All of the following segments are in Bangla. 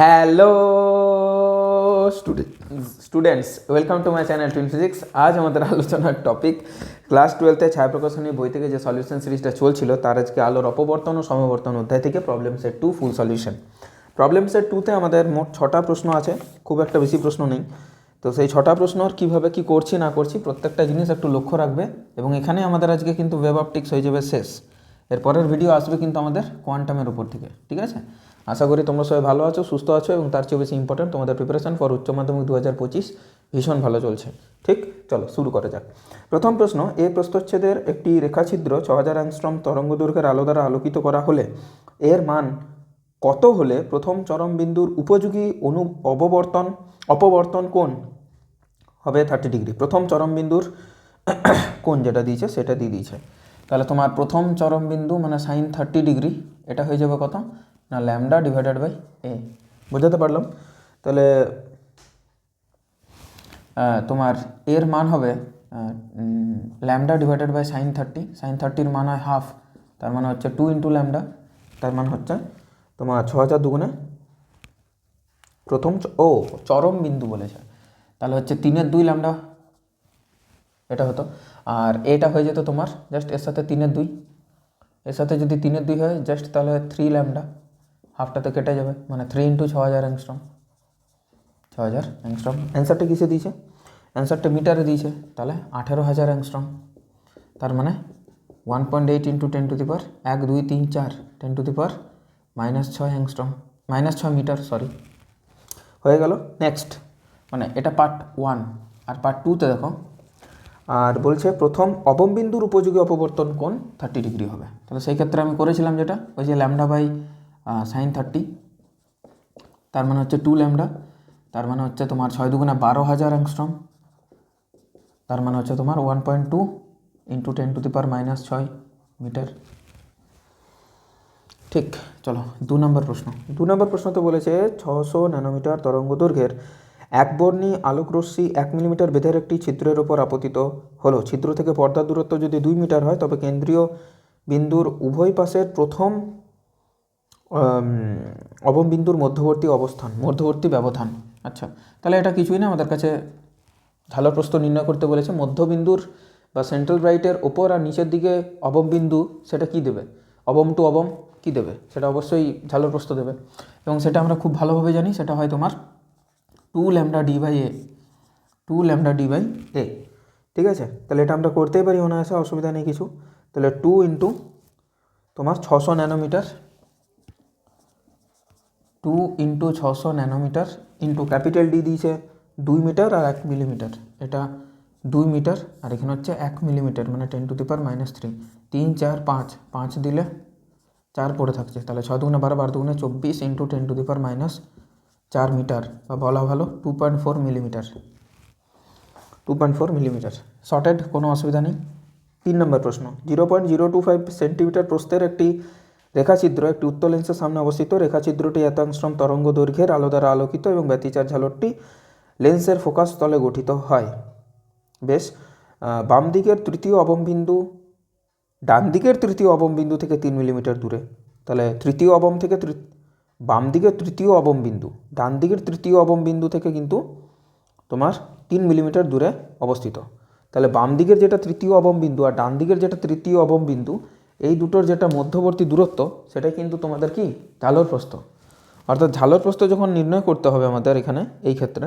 Hello students welcome to my channel twin physics আজ আমাদের আলোচনার টপিক ক্লাস টুয়েলথে ছায়া প্রকাশনী বই থেকে যে সলিউশন সিরিজটা চলছিল, তার আজকে আলোর অপবর্তন ও সমবর্তন অধ্যায় থেকে problem set two full solution problem set টুতে আমাদের মোট ছটা প্রশ্ন আছে, খুব একটা বেশি প্রশ্ন নেই। তো সেই ছটা প্রশ্নর কীভাবে কী করছি, না করছি, প্রত্যেকটা জিনিস একটু লক্ষ্য রাখবে। এবং এখানে আমাদের আজকে কিন্তু ওয়েব অপটিক্স হয়ে যাবে শেষ। এরপরের ভিডিও আসবে কিন্তু আমাদের কোয়ান্টামের উপর থেকে, ঠিক আছে? আশা করি তোমরা সবাই ভালো আছো, সুস্থ আছো এবং তার চেয়ে বেশি ইম্পর্টেন্ট তোমাদের প্রিপারেশন ফর উচ্চ মাধ্যমিক দু হাজার পঁচিশ ভীষণ ভালো চলছে। ঠিক? চলো, শুরু করা যাক। প্রথম প্রশ্ন, এ প্রস্তচ্ছেদের একটি রেখাছিদ্র ছ হাজার অ্যাংস্ট্রম তরঙ্গ দৈর্ঘ্যের আলো দ্বারা আলোকিত করা হলে এর মান কত হলে প্রথম চরম বিন্দুর উপযোগী অনু অববর্তন, অপবর্তন কোণ হবে থার্টি ডিগ্রি প্রথম চরম বিন্দুর কোণ যেটা দিয়েছে সেটা দিয়ে দিয়েছে। তাহলে তোমার প্রথম চরম বিন্দু মানে সাইন থার্টি ডিগ্রি এটা হয়ে যাবে কত? না ল্যামডা ডিভাইডেড বাই এ বোঝাতে পারলাম? তাহলে তোমার এর মান হবে lambda divided by sine thirty sine থার্টির মান হয় হাফ তার মানে হচ্ছে টু ইন্টু ল্যামডা তার মানে হচ্ছে তোমার ছ হাজার দুগুণে প্রথম ও, চরম বিন্দু বলেছে। তাহলে হচ্ছে তিনের দুই ল্যামডা এটা হতো। আর এটা হয়ে যেত তোমার জাস্ট এর সাথে তিনের দুই। এর সাথে যদি তিনের দুই হয় জাস্ট তাহলে থ্রি ল্যামডা হাফটাতে কেটে যাবে। মানে থ্রি ইন্টু ছ হাজার অ্যাংস্ট্রম ছ হাজার অ্যাংস্ট্রম অ্যান্সারটা কিসে দিয়েছে? অ্যান্সারটা মিটারে দিয়েছে। তাহলে আঠেরো হাজার অ্যাংস্ট্রম তার মানে one point eight into ten to the power এক, দুই, তিন, চার। Ten to the power minus ছয় অ্যাংস্ট্রম মাইনাস ছয় মিটার সরি হয়ে গেল। নেক্সট মানে এটা পার্ট ওয়ান আর পার্ট টুতে দেখো আর বলছে প্রথম অবমবিন্দুর উপযোগী অপবর্তন কোণ থার্টি ডিগ্রি হবে। তাহলে সেই ক্ষেত্রে আমি করেছিলাম যেটা, ওই যে ল্যামডা বাই সাইন থার্টি তার মানে হচ্ছে টু ল্যামডা তার মানে হচ্ছে তোমার ছয় দুগুণে বারো হাজার অ্যাংস্ট্রম তার মানে হচ্ছে তোমার one point two into ten to the power minus ছয় মিটার। ঠিক, চলো, দু নম্বর প্রশ্ন। দু নম্বর প্রশ্ন তো বলেছে ছশো ন্যানোমিটার তরঙ্গ দৈর্ঘ্যের একবর্ণী আলোকরশ্মি এক মিলিমিটার বেধের একটি ছিদ্রের ওপর আপতিত হলো। ছিদ্র থেকে পর্দার দূরত্ব যদি দুই মিটার হয়, তবে কেন্দ্রীয় বিন্দুর উভয় পাশের প্রথম অবমবিন্দুর মধ্যবর্তী অবস্থান, মধ্যবর্তী ব্যবধান। আচ্ছা তাহলে এটা কিছুই না, আমাদের কাছে প্রস্থ নির্ণয় করতে বলেছে, মধ্যবিন্দুর বা সেন্ট্রাল ব্রাইটের ওপর আর নিচের দিকে অবমবিন্দু, সেটা কি দেবে? অবম টু অবম কি দেবে? সেটা অবশ্যই ঝালর প্রস্থ দেবে। এবং সেটা আমরা খুব ভালোভাবে জানি, সেটা হয় তোমার two lambda D by A, two lambda D by A. ঠিক আছে? তাহলে এটা আমরা করতেই পারি অনায়াসে, অসুবিধা নেই কিছু। তাহলে টু ইন্টু তোমার ছশো ন্যানোমিটার, টু ইন্টু ছশো ন্যানোমিটার ইন্টু ক্যাপিটাল ডি দিয়েছে দুই মিটার আর এক মিলিমিটার। এটা দুই মিটার আর এখানে হচ্ছে এক মিলিমিটার মানে ten to the power minus three. তিন, চার, পাঁচ পাঁচ দিলে চার পড়ে থাকছে। তাহলে ছয় দুগুণে বারো বারো দুগুণে চব্বিশ into ten to the power minus চার মিটার, বা বলা ভালো two point four millimetre two point four millimetre sorted কোনো অসুবিধা নেই। তিন নম্বর প্রশ্ন zero point zero two five centimetre প্রস্থের একটি রেখাছিদ্র, একটি উত্তর লেন্সের সামনে অবস্থিত। রেখাছিদ্রটি এত অ্যাংস্ট্রম তরঙ্গ দৈর্ঘ্যের আলো দ্বারা আলোকিত এবং ব্যতিচার ঝালকটি লেন্সের ফোকাস তলে গঠিত হয়। বেশ বাম দিকের তৃতীয় অবমবিন্দু, ডান দিকের তৃতীয় অবম বিন্দু থেকে তিন মিলিমিটার দূরে। তাহলে তৃতীয় অবম থেকে বাম দিকের তৃতীয় অবম বিন্দু ডান দিকের তৃতীয় অবম বিন্দু থেকে কিন্তু তোমার তিন মিলিমিটার দূরে অবস্থিত। তাহলে বাম দিকের যেটা তৃতীয় অবম বিন্দু আর ডান দিকের যেটা তৃতীয় অবম বিন্দু এই দুটোর যেটা মধ্যবর্তী দূরত্ব, সেটাই কিন্তু তোমাদের কি? ঝালর প্রস্থ। অর্থাৎ ঝালর প্রস্থ যখন নির্ণয় করতে হবে আমাদের এখানে, এই ক্ষেত্রে,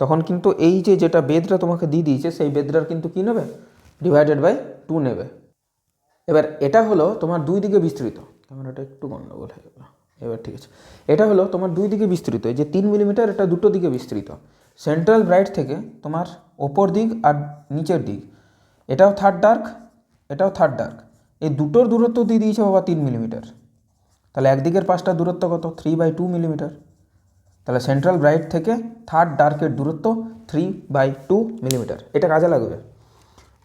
তখন কিন্তু এই যে যেটা বেদটা তোমাকে দিয়ে দিয়েছে, সেই বেদটার কিন্তু কী নেবে? ডিভাইডেড বাই টু নেবে। এবার এটা হলো তোমার দুই দিকে বিস্তৃত। ক্যামেরাটা একটু গণ্ডগোল হয়ে গেল। এবার ঠিক আছে। এটা হলো তোমার দুই দিকে বিস্তৃত, এই যে তিন মিলিমিটার এটা দুটো দিকে বিস্তৃত। সেন্ট্রাল ব্রাইট থেকে তোমার ওপর দিক আর নিচের দিক। এটাও থার্ড ডার্ক এটাও থার্ড ডার্ক এই দুটোর দূরত্ব দিয়ে দিয়েছে বাবা তিন মিলিমিটার তাহলে একদিকের পাঁচটা দূরত্ব কত? থ্রি বাই টু মিলিমিটার তাহলে সেন্ট্রাল ব্রাইট থেকে থার্ড ডার্কের দূরত্ব থ্রি বাই টু মিলিমিটার এটা কাজে লাগবে।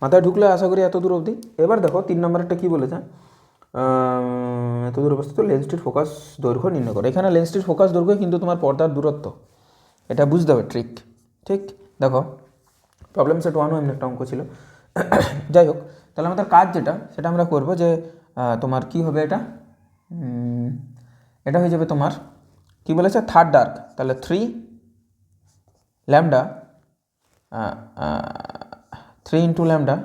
মাথায় ঢুকলে আশা করি এত দূর অবধি। এবার দেখো তিন নম্বরটা কী বলেছে? আহ, এত দূর অবস্থিত লেন্সটির ফোকাস দৈর্ঘ্য নির্ণয় করো। এখানে লেন্সটির ফোকাস দৈর্ঘ্য কিন্তু তোমার পর্দার দূরত্ব। এটা বুঝতে হবে ট্রিক ঠিক? দেখো প্রবলেম সেট ওয়ানও এমনি একটা অঙ্ক ছিল। যাই হোক তাহলে আমাদের কাজ যেটা সেটা আমরা করব যে তোমার কি হবে এটা? এটা হয়ে যাবে তোমার কী বলেছে? থার্ড ডার্ক তাহলে three lambda three into lambda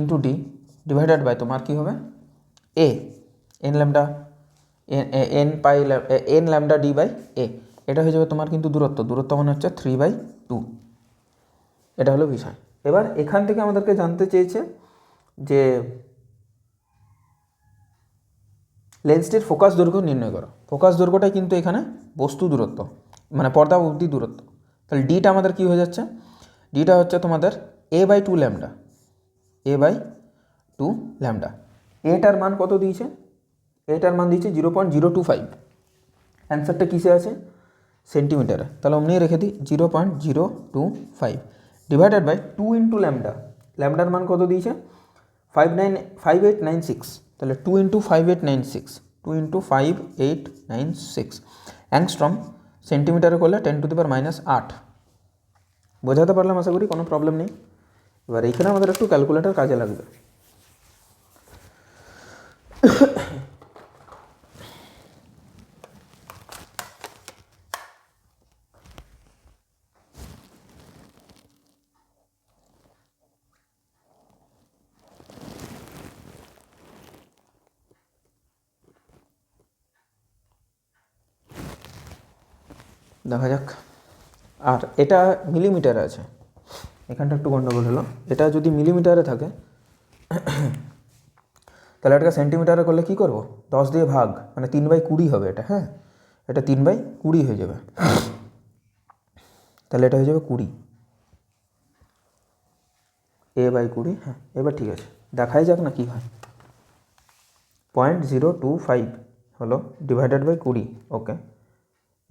into D divided by তোমার কী হবে? A N lambda N pi N lambda D by A এটা হয়ে যাবে তোমার কিন্তু দূরত্ব। দূরত্ব মানে হচ্ছে থ্রি বাই টু এটা হলো বিষয়। এবার এখান থেকে আমাদেরকে জানতে চেয়েছে যে লেন্সটির ফোকাস দৈর্ঘ্য নির্ণয় করো। ফোকাস দৈর্ঘ্যটাই কিন্তু এখানে বস্তু দূরত্ব মানে পর্দা অবধি দূরত্ব। তাহলে ডিটা আমাদের কী হয়ে যাচ্ছে? ডিটা হচ্ছে তোমাদের A by two lambda A by two lambda এটার মান কত দিয়েছে? এটার মান দিয়েছে zero point zero two five অ্যান্সারটা কিসে আছে? সেন্টিমিটারে তাহলে অমনি রেখে দিই zero point zero two five divided by two into lambda ল্যামডার মান কত দিয়েছে? Five nine five eight nine six তাহলে two into five eight nine six two into five eight nine six angstrom সেন্টিমিটারে করলে ten to the power minus আট বোঝাতে পারলাম আশা করি, কোনো প্রবলেম নেই। এবার এইখানে আমাদের একটু ক্যালকুলেটার কাজে লাগবে। দেখা যাক। আর এটা মিলিমিটারে আছে। এখানটা একটু গণ্ডগোল হলো। এটা যদি মিলিমিটারে থাকে, তাহলে এটাকে সেন্টিমিটারে করলে কী করব? দশ দিয়ে ভাগ মানে তিন বাই কুড়ি হবে এটা হ্যাঁ? এটা তিন বাই কুড়ি হয়ে যাবে। তাহলে এটা হয়ে যাবে কুড়ি। এ বাই কুড়ি হ্যাঁ এবার ঠিক আছে। দেখাই যাক না কী হয়। পয়েন্ট জিরো টু ফাইভ হলো ডিভাইডেড বাই কুড়ি ওকে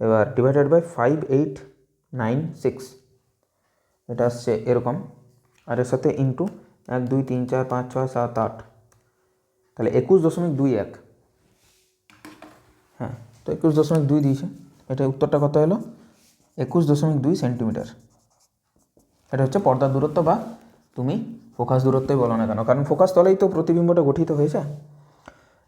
এবার divided by five eight nine six এটা আসছে এরকম। আর এর সাথে ইন্টু এক, দুই, তিন, চার, পাঁচ, ছয়, সাত, আট। তাহলে একুশ দশমিক দুই এক। হ্যাঁ তো একুশ দশমিক দুই দিয়েছে। এটা উত্তরটা কত এলো? একুশ দশমিক দুই সেন্টিমিটার। এটা হচ্ছে পর্দার দূরত্ব বা তুমি ফোকাস দূরত্বই বলো না কেন। কারণ ফোকাস তলেই তো প্রতিবিম্বটা গঠিত হয়েছে।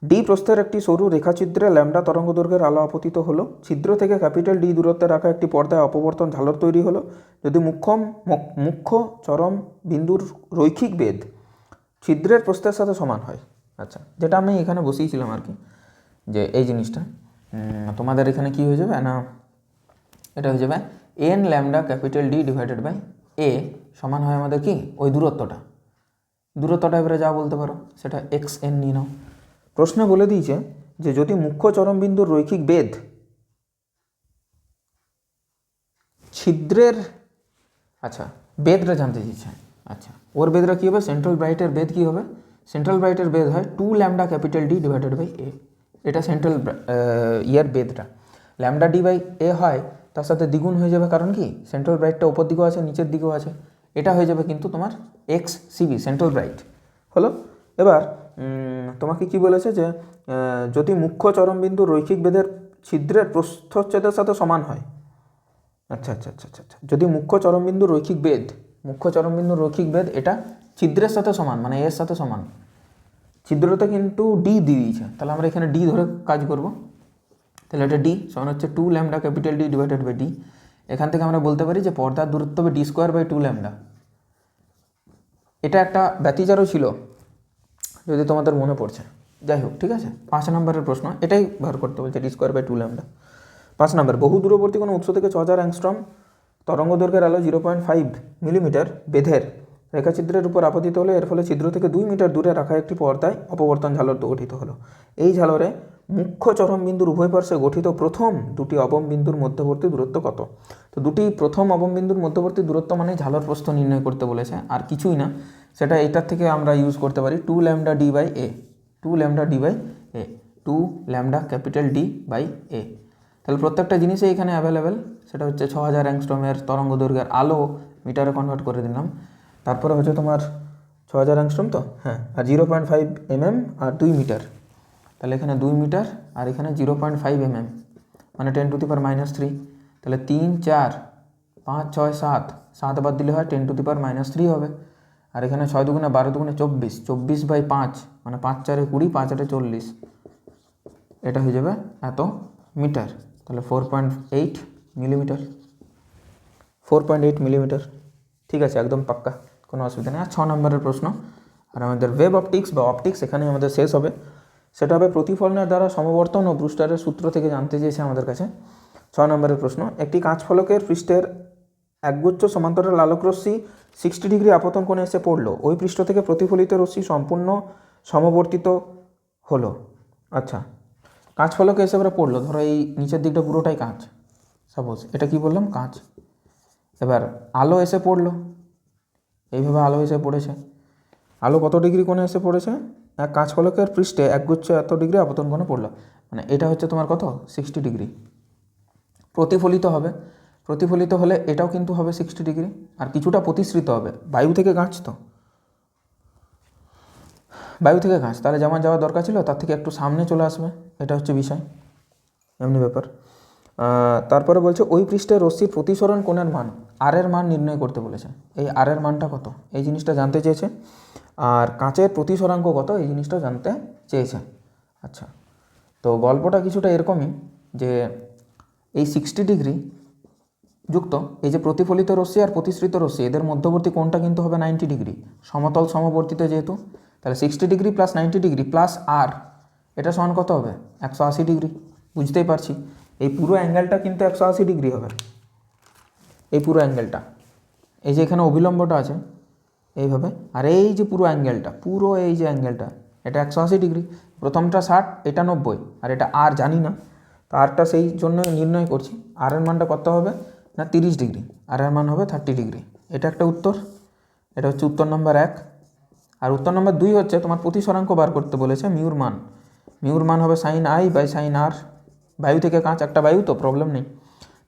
ডি প্রস্থের একটি সরু রেখাছিদ্রে ল্যামডা তরঙ্গ দৈর্ঘ্যের আলো আপতিত হলো। ছিদ্র থেকে ক্যাপিটাল ডি দূরত্বে রাখা একটি পর্দায় অপবর্তন ঝালর তৈরি হলো। যদি মুখ্য মক- মুখ্য, চরম বিন্দুর রৈখিক বেদ ছিদ্রের প্রস্থের সাথে সমান হয়। আচ্ছা যেটা আমি এখানে বসিয়েছিলাম আর কি, যে এই জিনিসটা তোমাদের এখানে কি হয়ে যাবে? না, এটা হয়ে যাবে N lambda capital D divided by A সমান হয় আমাদের কি? ওই দূরত্বটা। দূরত্বটা এবারে যা বলতে পারো, সেটা এক্স এন নিয়ে নাও। প্রশ্নে বলে দিয়েছে যে যদি মুখ্য চরমবিন্দুর রৈখিক বেদ ছিদ্রের আচ্ছা বেদটা জানতে চাইছে। আচ্ছা ওর বেদরা কী হবে? সেন্ট্রাল ব্রাইটের বেদ কী হবে? সেন্ট্রাল ব্রাইটের বেদ হয় two lambda capital D divided by A এটা সেন্ট্রাল ইয়ার বেদটা ল্যামডা ডি বাই এ হয়, তার সাথে দ্বিগুণ হয়ে যাবে কারণ কি? সেন্ট্রাল ব্রাইটটা ওপর দিকেও আছে, নিচের দিকেও আছে। এটা হয়ে যাবে কিন্তু তোমার এক্স সিবি সেন্ট্রাল ব্রাইট হলো? এবার তোমাকে কি বলেছে যে যদি মুখ্য চরমবিন্দু রৈখিক বেদের ছিদ্রের প্রস্থচ্ছেদের সাথে সমান হয়? আচ্ছা আচ্ছা আচ্ছা আচ্ছা আচ্ছা। যদি মুখ্য চরমবিন্দু রৈখিক বেদ মুখ্য চরমবিন্দু রৈখিক বেদ এটা ছিদ্রের সাথে সমান মানে এর সাথে সমান। ছিদ্রতে কিন্তু ডি দিয়ে দিয়েছে। তাহলে আমরা এখানে ডি ধরে কাজ করব। তাহলে এটা ডি সমান হচ্ছে two lambda capital D divided by D এখান থেকে আমরা বলতে পারি যে পর্দার দূরত্ব হবে D square by two lambda এটা একটা ব্যতিচারও ছিল। যদি তোমাদের মনে পড়ছে। যাই হোক, ঠিক আছে? পাঁচ নম্বরের প্রশ্ন, এটাই বার করতে বলছে D square by two lambda পাঁচ নম্বর, বহু দূরবর্তী কোনো উৎস থেকে ছ হাজার অ্যাংস্ট্রম তরঙ্গ দৈর্ঘ্যের আলো জিরো পয়েন্ট ফাইভ মিলিমিটার বেধের রেখাচিত্রের উপর আপতিত হলে এর ফলে ছিদ্র থেকে দুই মিটার দূরে রাখা একটি পর্দায় অপবর্তন ঝালর গঠিত হলো। এই ঝালরে মুখ্য চরম বিন্দুর উভয় পার্শ্বে গঠিত প্রথম দুটি অবম বিন্দুর মধ্যবর্তী দূরত্ব কত? তো দুটি প্রথম অবম বিন্দুর মধ্যবর্তী দূরত্ব মানে ঝালর প্রস্থ নির্ণয় করতে বলেছে, আর কিছুই না। সেটা এটার থেকে আমরা ইউজ করতে পারি two lambda D by A two lambda D by A two lambda capital D by A তাহলে প্রত্যেকটা জিনিসই এখানে অ্যাভেলেবেল সেটা হচ্ছে ছ হাজার অ্যাংস্ট্রমের তরঙ্গ দৈর্ঘ্যের আলো মিটারে কনভার্ট করে দিলাম। তারপরে হচ্ছে তোমার ছ হাজার অ্যাংস্ট্রম তো? হ্যাঁ আর zero point five M M দুই মিটার তাহলে এখানে দুই মিটার আর এখানে zero point five M M ten to the power minus three তাহলে তিন, চার, পাঁচ, ছয়, সাত সাত বাদ দিলে হয় ten to the power minus three হবে। আর এখানে ছয় দুগুণে বারো দুগুণে চব্বিশ চব্বিশ বাই পাঁচ মানে পাঁচ চারে কুড়ি, পাঁচ আটে চল্লিশ। এটা হয়ে যাবে এত মিটার। তাহলে four point eight millimetre four point eight millimetre ঠিক আছে, একদম পাক্কা, কোনো অসুবিধা নেই। আর ছ নম্বরের প্রশ্ন, আর আমাদের ওয়েব অপটিক্স বা অপটিক্স এখানে আমাদের শেষ হবে। সেটা হবে প্রতিফলনের দ্বারা সমবর্তন ও ব্রুস্টারের সূত্র থেকে জানতে চেয়েছে আমাদের কাছে। ছ নম্বরের প্রশ্ন, একটি কাঁচ ফলকের পৃষ্ঠের একগুচ্ছ সমান্তরাল আলোক রশ্মি সিক্সটি ডিগ্রি আপতন কোণে এসে পড়ল। ওই পৃষ্ঠ থেকে প্রতিফলিত রশ্মি সম্পূর্ণ সমবর্তিত হলো। আচ্ছা কাঁচ ফলকে এসে এবারে পড়ল। ধরো এই নিচের দিকটা পুরোটাই কাঁচ। সাপোজ এটা কি বললাম? কাঁচ। এবার আলো এসে পড়ল। এইভাবে আলো এসে পড়েছে। আলো কত ডিগ্রি কোণে এসে পড়েছে? এক কাঁচ ফলকের পৃষ্ঠে একগুচ্ছ এত ডিগ্রি আপতন কোণে পড়ল। মানে এটা হচ্ছে তোমার কত? Sixty degree. প্রতিফলিত হবে। প্রতিফলিত হলে এটাও কিন্তু হবে সিক্সটি ডিগ্রি আর কিছুটা প্রতিশ্রিত হবে। বায়ু থেকে কাঁচ তো। বায়ু থেকে কাঁচ তাহলে যেমন যাওয়ার দরকার ছিল, তার থেকে একটু সামনে চলে আসবে, এটা হচ্ছে বিষয়। এমনি ব্যাপার। তারপরে বলছে, ওই পৃষ্ঠে রশ্মির প্রতিসরণ কোণের মান আর এর মান নির্ণয় করতে বলেছে। এই আর এর মানটা কত? এই জিনিসটা জানতে চেয়েছে। আর কাঁচের প্রতিসরাঙ্ক কত? এই জিনিসটা জানতে চেয়েছে। আচ্ছা তো গল্পটা কিছুটা এরকমই যে এই সিক্সটি ডিগ্রি যুক্ত। এই যে প্রতিফলিত রশ্মি আর প্রতিসৃত রশ্মি, এদের মধ্যবর্তী কোণটা কিন্তু হবে নাইনটি ডিগ্রি। সমতল সমবর্তিত যেহেতু, তাহলে sixty degree plus ninety degree plus আর এটা সমান কত হবে? একশো আশি ডিগ্রি। বুঝতেই পারছি। এই পুরো অ্যাঙ্গেলটা কিন্তু একশো আশি ডিগ্রি হবে। এই পুরো অ্যাঙ্গেলটা এই যে এখানে অবিলম্বটা আছে, এইভাবে। আর এই যে পুরো অ্যাঙ্গেলটা পুরো এই যে অ্যাঙ্গেলটা এটা একশো আশি ডিগ্রি। প্রথমটা ষাট, এটা নব্বই, আর এটা আর জানি না। তো আরটা সেই জন্য নির্ণয় করছি। আর এর মানটা কত হবে? না, তিরিশ ডিগ্রি। আর এর মান হবে থার্টি ডিগ্রি। এটা একটা উত্তর। এটা হচ্ছে উত্তর নম্বর এক। আর উত্তর নম্বর দুই হচ্ছে তোমার প্রতিসরাঙ্ক বার করতে বলেছে মিউর মান। মিউর মান হবে sine I by sine R বায়ু থেকে কাঁচ একটা বায়ু, তো প্রবলেম নেই।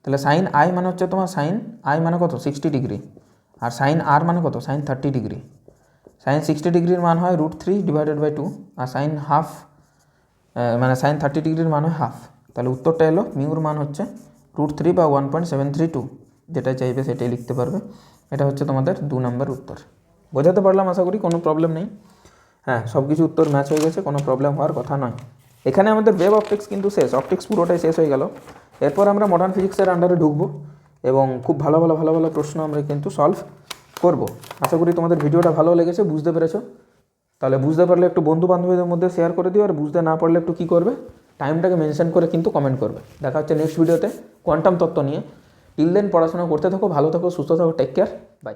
তাহলে সাইন আই মানে হচ্ছে তোমার সাইন আই মানে কত? Sixty degree. আর সাইন আর মানে কত? Sine thirty degree. Sine sixty ডিগ্রির মান হয় root three divided by two R sine half মানে সাইন থার্টি ডিগ্রির মান হয় হাফ তাহলে উত্তরটা এলো, মিউর মান হচ্ছে রুট থ্রি বা one point seven three two যেটা চাইবে সেটাই লিখতে পারবে। এটা হচ্ছে তোমাদের দু নম্বর উত্তর। বোঝাতে পারলাম আশা করি, কোনো প্রবলেম নেই। হ্যাঁ সব কিছু উত্তর ম্যাচ হয়ে গেছে, কোনো প্রবলেম হওয়ার কথা নয়। এখানে আমাদের ওয়েব অপটিক্স কিন্তু শেষ অপটিক্স পুরোটাই শেষ হয়ে গেল। এরপর আমরা মডার্ন ফিজিক্সের আন্ডারে ঢুকবো এবং খুব ভালো ভালো ভালো ভালো প্রশ্ন আমরা কিন্তু সলভ করব। আশা করি তোমাদের ভিডিওটা ভালো লেগেছে, বুঝতে পেরেছ। তাহলে বুঝতে পারলে একটু বন্ধু বান্ধবীদের মধ্যে শেয়ার করে দিও, আর বুঝতে না পারলে একটু কী করবে? টাইমটাকে মেনশন করে কিন্তু কমেন্ট করবে। দেখা হচ্ছে নেক্সট ভিডিওতে কোয়ান্টাম তত্ত্ব নিয়ে। টিল দেন পড়াশোনা করতে থাকো, ভালো থাকো, সুস্থ থাকো টেক কেয়ার বাই